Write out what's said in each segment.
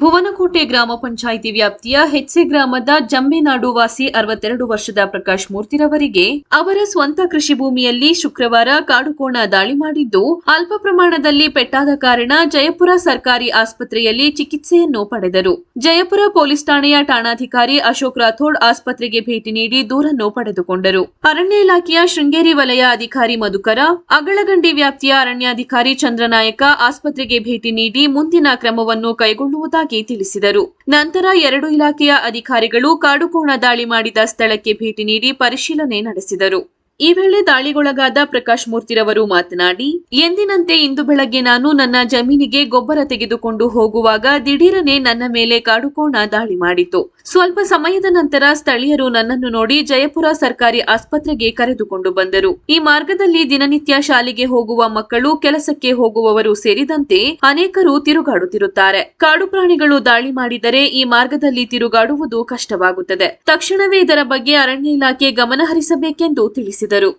ಭುವನಕೋಟೆ ಗ್ರಾಮ ಪಂಚಾಯಿತಿ ವ್ಯಾಪ್ತಿಯ ಹೆಚ್ಸೆ ಗ್ರಾಮದ ಜಂಬೆನಾಡು ವಾಸಿ ಅರವತ್ತೆರಡು ವರ್ಷದ ಪ್ರಕಾಶ್ ಮೂರ್ತಿರವರಿಗೆ ಅವರ ಸ್ವಂತ ಕೃಷಿ ಭೂಮಿಯಲ್ಲಿ ಶುಕ್ರವಾರ ಕಾಡುಕೋಣ ದಾಳಿ ಮಾಡಿದ್ದು, ಅಲ್ಪ ಪ್ರಮಾಣದಲ್ಲಿ ಪೆಟ್ಟಾದ ಕಾರಣ ಜಯಪುರ ಸರ್ಕಾರಿ ಆಸ್ಪತ್ರೆಯಲ್ಲಿ ಚಿಕಿತ್ಸೆಯನ್ನು ಪಡೆದರು. ಜಯಪುರ ಪೊಲೀಸ್ ಠಾಣೆಯ ಠಾಣಾಧಿಕಾರಿ ಅಶೋಕ್ ರಾಥೋಡ್ ಆಸ್ಪತ್ರೆಗೆ ಭೇಟಿ ನೀಡಿ ದೂರನ್ನು ಪಡೆದುಕೊಂಡರು. ಅರಣ್ಯ ಇಲಾಖೆಯ ಶೃಂಗೇರಿ ವಲಯ ಅಧಿಕಾರಿ ಮಧುಕರ, ಅಗಳಗಂಡಿ ವ್ಯಾಪ್ತಿಯ ಅರಣ್ಯಾಧಿಕಾರಿ ಚಂದ್ರನಾಯಕ ಆಸ್ಪತ್ರೆಗೆ ಭೇಟಿ ನೀಡಿ ಮುಂದಿನ ಕ್ರಮವನ್ನು ಕೈಗೊಳ್ಳುವುದಾಗಿ ತಿಳಿಸಿದರು. ನಂತರ ಎರಡು ಇಲಾಖೆಯ ಅಧಿಕಾರಿಗಳು ಕಾಡುಕೋಣ ದಾಳಿ ಮಾಡಿದ ಸ್ಥಳಕ್ಕೆ ಭೇಟಿ ನೀಡಿ ಪರಿಶೀಲನೆ ನಡೆಸಿದರು. ಈ ವೇಳೆ ದಾಳಿಗೊಳಗಾದ ಪ್ರಕಾಶ್ ಮೂರ್ತಿರವರು ಮಾತನಾಡಿ, ಎಂದಿನಂತೆ ಇಂದು ಬೆಳಗ್ಗೆ ನಾನು ನನ್ನ ಜಮೀನಿಗೆ ಗೊಬ್ಬರ ತೆಗೆದುಕೊಂಡು ಹೋಗುವಾಗ ದಿಢೀರನೆ ನನ್ನ ಮೇಲೆ ಕಾಡುಕೋಣ ದಾಳಿ ಮಾಡಿತು. ಸ್ವಲ್ಪ ಸಮಯದ ನಂತರ ಸ್ಥಳೀಯರು ನನ್ನನ್ನು ನೋಡಿ ಜಯಪುರ ಸರ್ಕಾರಿ ಆಸ್ಪತ್ರೆಗೆ ಕರೆದುಕೊಂಡು ಬಂದರು. ಈ ಮಾರ್ಗದಲ್ಲಿ ದಿನನಿತ್ಯ ಶಾಲೆಗೆ ಹೋಗುವ ಮಕ್ಕಳು, ಕೆಲಸಕ್ಕೆ ಹೋಗುವವರು ಸೇರಿದಂತೆ ಅನೇಕರು ತಿರುಗಾಡುತ್ತಿರುತ್ತಾರೆ. ಕಾಡು ಪ್ರಾಣಿಗಳು ದಾಳಿ ಮಾಡಿದರೆ ಈ ಮಾರ್ಗದಲ್ಲಿ ತಿರುಗಾಡುವುದು ಕಷ್ಟವಾಗುತ್ತದೆ. ತಕ್ಷಣವೇ ಇದರ ಬಗ್ಗೆ ಅರಣ್ಯ ಇಲಾಖೆ ಗಮನ ಹರಿಸಬೇಕೆಂದು ತಿಳಿಸಿದರು.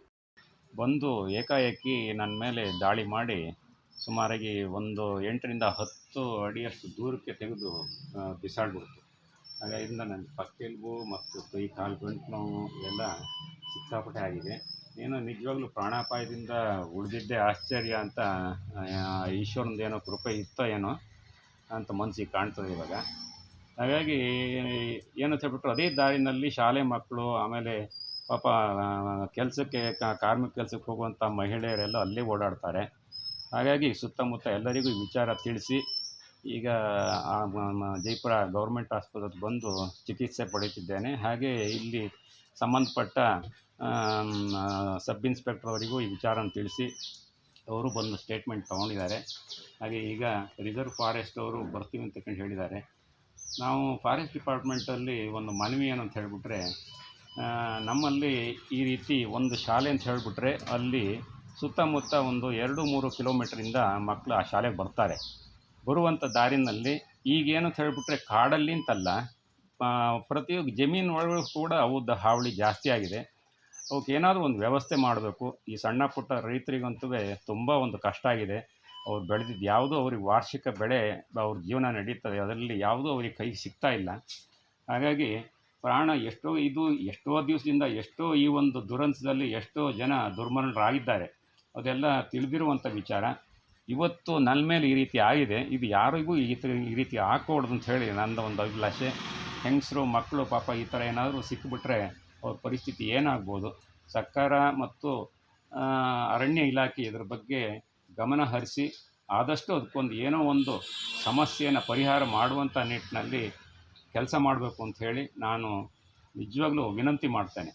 ಬಂದು ಏಕಾಏಕಿ ನನ್ನ ಮೇಲೆ ದಾಳಿ ಮಾಡಿ ಸುಮಾರಾಗಿ ಒಂದು ಎಂಟರಿಂದ ಹತ್ತು ಅಡಿಯಷ್ಟು ದೂರಕ್ಕೆ ತೆಗೆದು ಬಿಸಾಡ್ಬಿಡ್ತು. ಹಾಗಾಗಿಂದ ನನ್ನ ಪಕ್ಕೆಲುಬು ಮತ್ತು ಕೈ ಕಾಲು ಗಂಟು ನೋವು ಎಲ್ಲ ಸಿಕ್ಕಾಪಟ್ಟೆ ಆಗಿದೆ. ಏನೋ ನಿಜವಾಗ್ಲೂ ಪ್ರಾಣಾಪಾಯದಿಂದ ಉಳಿದಿದ್ದೆ ಆಶ್ಚರ್ಯ ಅಂತ ಈಶ್ವರಂದು ಏನೋ ಕೃಪೆ ಇತ್ತೋ ಏನೋ ಅಂತ ಮನಸ್ಸಿಗೆ ಕಾಣ್ತದೆ ಇವಾಗ. ಹಾಗಾಗಿ ಏನಂತ ಹೇಳ್ಬಿಟ್ರು ಅದೇ ದಾರಿನಲ್ಲಿ ಶಾಲೆ ಮಕ್ಕಳು, ಆಮೇಲೆ ಪಾಪ ಕೆಲಸಕ್ಕೆ ಕಾರ್ಮಿಕ ಕೆಲಸಕ್ಕೆ ಹೋಗುವಂಥ ಮಹಿಳೆಯರೆಲ್ಲ ಅಲ್ಲೇ ಓಡಾಡ್ತಾರೆ. ಹಾಗಾಗಿ ಸುತ್ತಮುತ್ತ ಎಲ್ಲರಿಗೂ ವಿಚಾರ ತಿಳಿಸಿ ಈಗ ಜೈಪುರ ಗೌರ್ಮೆಂಟ್ ಆಸ್ಪತ್ರೆಗೆ ಬಂದು ಚಿಕಿತ್ಸೆ ಪಡೆಯುತ್ತಿದ್ದೇನೆ. ಹಾಗೆ ಇಲ್ಲಿ ಸಂಬಂಧಪಟ್ಟ ಸಬ್ ಇನ್ಸ್ಪೆಕ್ಟರ್ ಅವರಿಗೂ ಈ ವಿಚಾರನ ತಿಳಿಸಿ ಅವರು ಬಂದು ಸ್ಟೇಟ್ಮೆಂಟ್ ತೊಗೊಂಡಿದ್ದಾರೆ. ಹಾಗೆ ಈಗ ರಿಸರ್ವ್ ಫಾರೆಸ್ಟ್ ಅವರು ಬರ್ತೀವಿ ಅಂತ ಹೇಳಿದ್ದಾರೆ. ನಾವು ಫಾರೆಸ್ಟ್ ಡಿಪಾರ್ಟ್ಮೆಂಟಲ್ಲಿ ಒಂದು ಮನವಿ ಏನು ಅಂತ ಹೇಳಿಬಿಟ್ರೆ ನಮ್ಮಲ್ಲಿ ಈ ರೀತಿ ಒಂದು ಶಾಲೆ ಅಂತ ಹೇಳಿಬಿಟ್ರೆ ಅಲ್ಲಿ ಸುತ್ತಮುತ್ತ ಒಂದು ಎರಡು ಮೂರು ಕಿಲೋಮೀಟ್ರಿಂದ ಮಕ್ಕಳು ಆ ಶಾಲೆಗೆ ಬರ್ತಾರೆ. ಬರುವಂಥ ದಾರಿನಲ್ಲಿ ಈಗೇನು ಹೇಳಿಬಿಟ್ರೆ ಕಾಡಲ್ಲಿ ಅಂತಲ್ಲ ಪ್ರತಿಯೊಬ್ಬ ಜಮೀನು ಒಳಗೂ ಕೂಡ ಅವುದ ಹಾವಳಿ ಜಾಸ್ತಿ ಆಗಿದೆ. ಅವಕ್ಕೆ ಏನಾದರೂ ಒಂದು ವ್ಯವಸ್ಥೆ ಮಾಡಬೇಕು. ಈ ಸಣ್ಣ ಪುಟ್ಟ ರೈತರಿಗಂತೂ ತುಂಬ ಒಂದು ಕಷ್ಟ ಆಗಿದೆ. ಅವ್ರು ಬೆಳೆದಿದ್ದು ಯಾವುದೂ ಅವ್ರಿಗೆ ವಾರ್ಷಿಕ ಬೆಳೆ ಅವ್ರ ಜೀವನ ನಡೀತದೆ. ಅದರಲ್ಲಿ ಯಾವುದೂ ಅವ್ರಿಗೆ ಕೈಗೆ ಸಿಗ್ತಾ ಇಲ್ಲ. ಹಾಗಾಗಿ ಪ್ರಾಣ ಎಷ್ಟೋ ಇದು, ಎಷ್ಟೋ ದಿವಸದಿಂದ ಎಷ್ಟೋ ಈ ಒಂದು ದುರಂತದಲ್ಲಿ ಎಷ್ಟೋ ಜನ ದುರ್ಮರಣರಾಗಿದ್ದಾರೆ. ಅದೆಲ್ಲ ತಿಳಿದಿರುವಂಥ ವಿಚಾರ. ಇವತ್ತು ನನ್ನ ಮೇಲೆ ಈ ರೀತಿ ಆಗಿದೆ, ಇದು ಯಾರಿಗೂ ಈ ಥರ ಈ ರೀತಿ ಹಾಕೋಡ್ದು ಅಂತ ಹೇಳಿ ನನ್ನ ಒಂದು ಅಭಿಲಾಷೆ. ಹೆಂಗಸರು ಮಕ್ಕಳು ಪಾಪ ಈ ಥರ ಏನಾದರೂ ಸಿಕ್ಕಿಬಿಟ್ರೆ ಅವ್ರ ಪರಿಸ್ಥಿತಿ ಏನಾಗ್ಬೋದು? ಸರ್ಕಾರ ಮತ್ತು ಅರಣ್ಯ ಇಲಾಖೆ ಇದ್ರ ಬಗ್ಗೆ ಗಮನ ಹರಿಸಿ ಆದಷ್ಟು ಅದಕ್ಕೊಂದು ಏನೋ ಒಂದು ಸಮಸ್ಯೆಯನ್ನು ಪರಿಹಾರ ಮಾಡುವಂಥ ನಿಟ್ಟಿನಲ್ಲಿ ಕೆಲಸ ಮಾಡಬೇಕು ಅಂತ ಹೇಳಿ ನಾನು ನಿಜವಾಗ್ಲೂ ವಿನಂತಿ ಮಾಡ್ತೇನೆ.